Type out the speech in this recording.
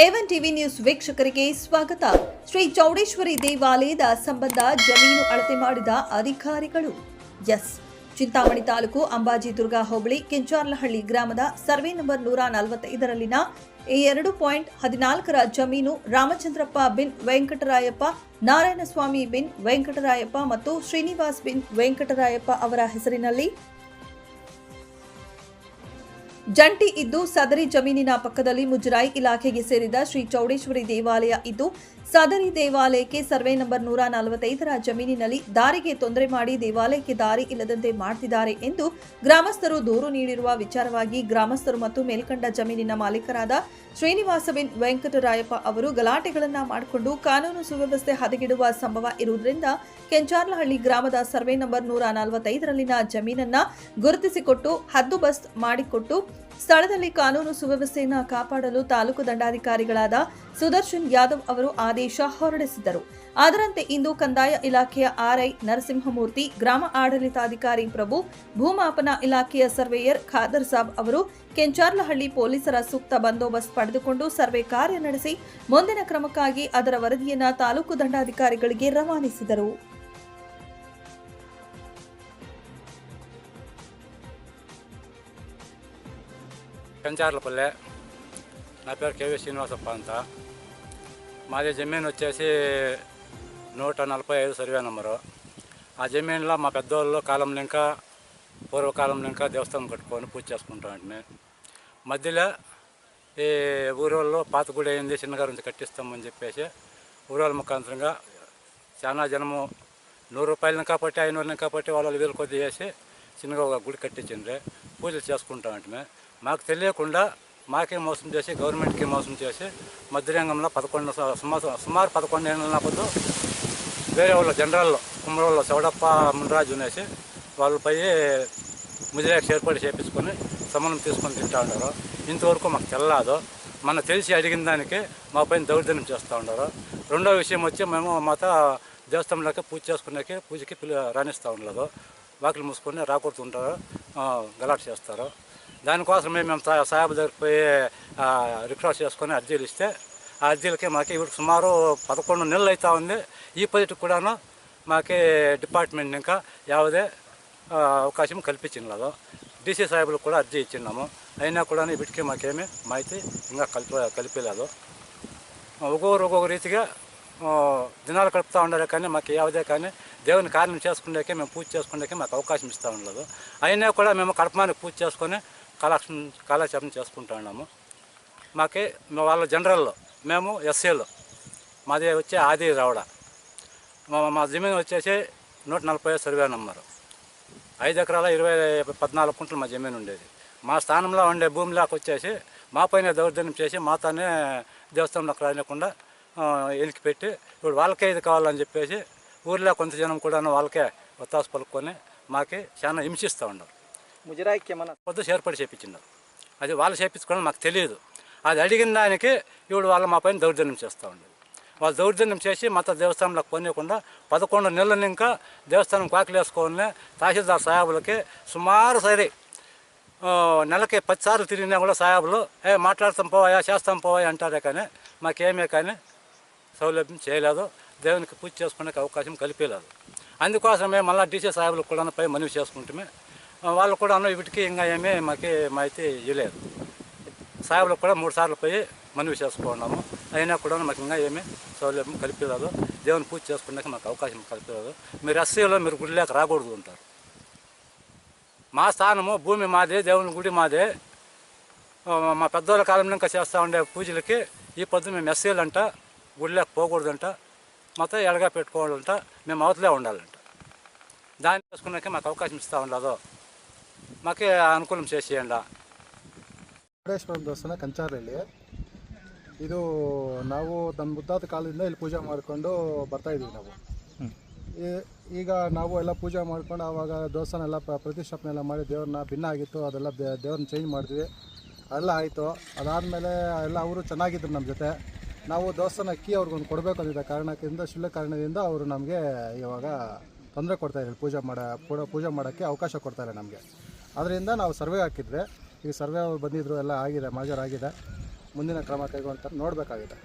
A one TV news ವೀಕ್ಷಕರಿಗೆ ಸ್ವಾಗತ. ಶ್ರೀ ಚೌಡೇಶ್ವರಿ ದೇವಾಲಯದ ಸಂಬಂಧ ಜಮೀನು ಅಳತೆ ಮಾಡಿದ ಅಧಿಕಾರಿಗಳು. ಎಸ್. ಚಿಂತಾಮಣಿ ತಾಲೂಕು ಅಂಬಾಜಿ ದುರ್ಗಾ ಹೋಬಳಿ ಕೆಂಚಾರ್ಲಹಳ್ಳಿ ಗ್ರಾಮದ ಸರ್ವೆ ನಂಬರ್ ನೂರ ನಲವತ್ತೈದರಲ್ಲಿನ ಎರಡು ಪಾಯಿಂಟ್ ಹದಿನಾಲ್ಕರ ಜಮೀನು ರಾಮಚಂದ್ರಪ್ಪ ಬಿನ್ ವೆಂಕಟರಾಯಪ್ಪ, ನಾರಾಯಣಸ್ವಾಮಿ ಬಿನ್ ವೆಂಕಟರಾಯಪ್ಪ ಮತ್ತು ಶ್ರೀನಿವಾಸ್ ಬಿನ್ ವೆಂಕಟರಾಯಪ್ಪ ಅವರ ಹೆಸರಿನಲ್ಲಿ ಜಂಟಿ ಇದ್ದು ಸದರಿ ಜಮೀನಿನ ಪಕ್ಕದಲ್ಲಿ ಮುಜರಾಯಿ ಇಲಾಖೆಗೆ ಸೇರಿದ ಶ್ರೀ ಚೌಡೇಶ್ವರಿ ದೇವಾಲಯ ಇದ್ದು, ಸದರಿ ದೇವಾಲಯಕ್ಕೆ ಸರ್ವೆ ನಂಬರ್ ನೂರ ನಲವತ್ತೈದರ ಜಮೀನಿನಲ್ಲಿ ದಾರಿಗೆ ತೊಂದರೆ ಮಾಡಿ ದೇವಾಲಯಕ್ಕೆ ದಾರಿ ಇಲ್ಲದಂತೆ ಮಾಡ್ತಿದ್ದಾರೆ ಎಂದು ಗ್ರಾಮಸ್ಥರು ದೂರು ನೀಡಿರುವ ವಿಚಾರವಾಗಿ ಗ್ರಾಮಸ್ಥರು ಮತ್ತು ಮೇಲ್ಕಂಡ ಜಮೀನಿನ ಮಾಲೀಕರಾದ ಶ್ರೀನಿವಾಸವಿನ್ ವೆಂಕಟರಾಯಪ್ಪ ಅವರು ಗಲಾಟೆಗಳನ್ನು ಮಾಡಿಕೊಂಡು ಕಾನೂನು ಸುವ್ಯವಸ್ಥೆ ಹದಗೆಡುವ ಸಂಭವ ಇರುವುದರಿಂದ ಕೆಂಚಾರ್ಲಹಳ್ಳಿ ಗ್ರಾಮದ ಸರ್ವೆ ನಂಬರ್ ನೂರ ನಲವತ್ತೈದರಲ್ಲಿನ ಜಮೀನನ್ನ ಗುರುತಿಸಿಕೊಟ್ಟು ಹದ್ದುಬಸ್ತ್ ಮಾಡಿಕೊಟ್ಟು ಸ್ಥಳದಲ್ಲಿ ಕಾನೂನು ಸುವ್ಯವಸ್ಥೆಯನ್ನು ಕಾಪಾಡಲು ತಾಲೂಕು ದಂಡಾಧಿಕಾರಿಗಳಾದ ಸುದರ್ಶನ್ ಯಾದವ್ ಅವರು ಆದೇಶ ಹೊರಡಿಸಿದರು ಅದರಂತೆ ಇಂದು ಕಂದಾಯ ಇಲಾಖೆಯ ಆರ್ಐ ನರಸಿಂಹಮೂರ್ತಿ, ಗ್ರಾಮ ಆಡಳಿತಾಧಿಕಾರಿ ಪ್ರಭು, ಭೂಮಾಪನ ಇಲಾಖೆಯ ಸರ್ವೇಯರ್ ಖಾದರ್ ಸಾಬ್ ಅವರು, ಕೆಂಚಾರ್ಲಹಳ್ಳಿ ಪೊಲೀಸರ ಸೂಕ್ತ ಬಂದೋಬಸ್ತ್ ಪಡೆದುಕೊಂಡು ಸರ್ವೆ ಕಾರ್ಯ ನಡೆಸಿ, ಮುಂದಿನ ಕ್ರಮಕ್ಕಾಗಿ ಅದರ ವರದಿಯನ್ನು ತಾಲೂಕು ದಂಡಾಧಿಕಾರಿಗಳಿಗೆ ರವಾನಿಸಿದರು. పెంచార్లపల్లె నా పేరు కేవీ శ్రీనివాసప్ప అంత మాది జమీన్ వచ్చేసి నూట నలభై ఐదు సర్వే నెంబరు. ఆ జమీన్లో మా పెద్దోళ్ళు కాలం ఇంకా పూర్వకాలం ఇంకా దేవస్థానం కట్టుకొని పూజ చేసుకుంటాం అంటే మధ్యలో ఈ ఊరోళ్ళు పాత గుడి అయింది చిన్నగారు నుంచి కట్టిస్తామని చెప్పేసి ఊరోళ్ళ ముఖాంతరంగా చాలా జనము నూరు రూపాయలను కాబట్టి ఐనూరుని కాబట్టి వాళ్ళు వీలు కొద్ది చేసి చిన్నగా ఒక గుడి కట్టించిండ్రే. పూజలు చేసుకుంటాం అంటే మాకు తెలియకుండా మాకే మోసం చేసి గవర్నమెంట్కి మోసం చేసి మధ్యరంగంలో పదకొండు సుమారు సుమారు పదకొండు ఏళ్ళ పొద్దు వేరే వాళ్ళ జనరల్ కుమ్మరోళ్ళు చౌడప్ప మునరాజు అనేసి వాళ్ళపై ముదిరేక్ష ఏర్పాటు చేపించుకొని సమనం తీసుకొని తింటా ఉండరు ఇంతవరకు మాకు తెల్లాదు. మన తెలిసి అడిగిన దానికి మా పైన దౌర్జన్యం చేస్తూ ఉండరు రెండో విషయం వచ్చి మేము మాత దేవస్థానంలోకి పూజ చేసుకునే పూజకి పిల్ల రాణిస్తూ ఉండలేదు. వాకిలు మూసుకొని రాకూడుతుంటారు గలాట్ చేస్తారు. దానికోసమే మేము సా- సాహెబ్ దగ్గరికి పోయి రిక్వెస్ట్ చేసుకొని అర్జీలు ఇస్తే ఆ అర్జీలకి మాకు ఇప్పుడు సుమారు పదకొండు నెలలు అవుతా ఉంది. ఈ పద్ధతికి కూడాను మాకు డిపార్ట్మెంట్ ఇంకా యావదే అవకాశం కల్పించినలేదు డీసీ సాహెబ్లకు కూడా అర్జీ ఇచ్చిన్నాము. అయినా కూడా వీటికి మాకేమీ మాహితి ఇంకా కలిపి కలిపలేదు. ఒక్కొక్కరు ఒక్కొక్క రీతిగా దినాలు గడుపుతూ ఉండాలి కానీ మాకు యావదే కానీ దేవుని కార్యం చేసుకునేకే మేము పూజ చేసుకునేకే మాకు అవకాశం ఇస్తూ ఉండలేదు. అయినా కూడా మేము కడపమానికి పూజ చేసుకొని కాలక్షం కాలక్షేపం చేసుకుంటున్నాము ఉన్నాము. వాళ్ళ జనరల్లో మేము ఎస్ఏలో మాది వచ్చే ఆది రావడ. మా మా జమీన్ వచ్చేసి నూట నలభై సర్వే నెంబరు. ఐదు ఎకరాల ఇరవై పద్నాలుగు కుంటలు మా జమీన్ ఉండేది. మా స్థానంలో ఉండే భూమిలోకి వచ్చేసి మా పైన దౌర్జన్యం చేసి మాతోనే దేవస్థానంలోకి రానికుండా ఎలికి పెట్టి ఇప్పుడు వాళ్ళకే ఇది కావాలని చెప్పేసి ఊర్లో కొంత జనం కూడా వాళ్ళకే ఒత్తాసు పలుకొని మాకి చాలా హింసిస్తూ ఉండరు ముజరాయికి ఏమన్నా పొద్దు ఏర్పాటు చేయించినారు అది వాళ్ళు చేయించుకోవడం మాకు తెలియదు. అది అడిగిన దానికి ఇప్పుడు వాళ్ళు మా పైన దౌర్జన్యం చేస్తూ ఉండేది వాళ్ళు దౌర్జన్యం చేసి మత దేవస్థానంలో కొనియకుండా పదకొండు నెలలు ఇంకా దేవస్థానం కాకులేసుకొని తహసీల్దార్ సాహెబులకి సుమారు సరే నెలకి పదిసార్లు తిరిగినా కూడా సాయాబులు ఏ మాట్లాడతాం పోవాయా చేస్తాం పోవాయా అంటారే కానీ మాకేమీ కానీ సౌలభ్యం చేయలేదు. దేవునికి పూజ చేసుకునే అవకాశం కలిపేలేదు. అందుకోసమే మళ్ళీ డీసీ సాహెబులకు కూడా పై మనవి చేసుకుంటే వాళ్ళు కూడా వీటికి ఇంకా ఏమీ మాకి మాయితే ఇవ్వలేదు సాహెబులకు కూడా మూడు సార్లు పోయి మనవి చేసుకున్నాము. అయినా కూడా మాకు ఇంకా ఏమీ సౌలభ్యం కలిపేలేదు దేవుని పూజ చేసుకున్నాక మాకు అవకాశం కలిపేలేదు మీరు ఎస్సీలో మీరు గుడి లేక రాకూడదు ఉంటారు మా స్థానము భూమి మాదే దేవుని గుడి మాదే. మా పెద్దోళ్ళ కాలంలో ఇంకా చేస్తూ ఉండే పూజలకి ఈ పొద్దు మేము ఎస్సీలంట గుడి లేక పోకూడదంట మొత్తం ఎడగా పెట్టుకోవాలంట మేము అవతలే ఉండాలంట. దాన్ని చేసుకున్నాక మాకు అవకాశం ఇస్తూ ఉండదు. మాకే అనుకూలం చేసేయండి ಮುರುಡೇಶ್ವರ ದೇವಸ್ಥಾನ ಕಂಚಾರಲ್ಲಿ ಇದು ನಾವು ನಮ್ಮ ಮುದ್ದಾದ ಕಾಲದಿಂದ ಇಲ್ಲಿ ಪೂಜೆ ಮಾಡಿಕೊಂಡು ಬರ್ತಾ ಇದ್ದೀವಿ ನಾವು ಈ- ಈಗ ನಾವು ಎಲ್ಲ ಪೂಜೆ ಮಾಡ್ಕೊಂಡು ಆವಾಗ ದೇವಸ್ಥಾನ ಎಲ್ಲ ಪ್ರ- ಪ್ರತಿಷ್ಠಾಪನೆ ಎಲ್ಲ ಮಾಡಿ ದೇವ್ರನ್ನ ಭಿನ್ನ ಆಗಿತ್ತು ಅದೆಲ್ಲ ದೇ- ದೇವ್ರನ್ನ ಚೇಂಜ್ ಮಾಡಿದ್ವಿ ಎಲ್ಲ ಆಯಿತು ಅದಾದಮೇಲೆ ಎಲ್ಲ ಅವರು ಚೆನ್ನಾಗಿದ್ರು ನಮ್ಮ ಜೊತೆ ನಾವು ದೇವಸ್ಥಾನ ಅಕ್ಕಿ ಅವ್ರಿಗೊಂದು ಕೊಡಬೇಕು ಅಂದಿದ್ದ ಕಾರಣದಿಂದ ಶಿಲ್ಲ ಕಾರಣದಿಂದ ಅವರು ನಮಗೆ ಇವಾಗ ತೊಂದರೆ ಕೊಡ್ತಾಯಿದ್ದಾರೆ ಪೂಜೆ ಮಾಡ ಪೂಜೆ ಪೂಜೆ ಮಾಡೋಕ್ಕೆ ಅವಕಾಶ ಕೊಡ್ತಾರೆ ನಮಗೆ ಅದರಿಂದ ನಾವು ಸರ್ವೆ ಹಾಕಿದ್ವಿ ಈಗ ಸರ್ವೆ ಅವ್ರು ಬಂದಿದ್ರು ಎಲ್ಲ ಆಗಿದೆ ಮಾಜರ್ ಆಗಿದೆ. ಮುಂದಿನ ಕ್ರಮ ಕೈಗೊಳ್ತಾರೆ ನೋಡಬೇಕಾಗಿದೆ.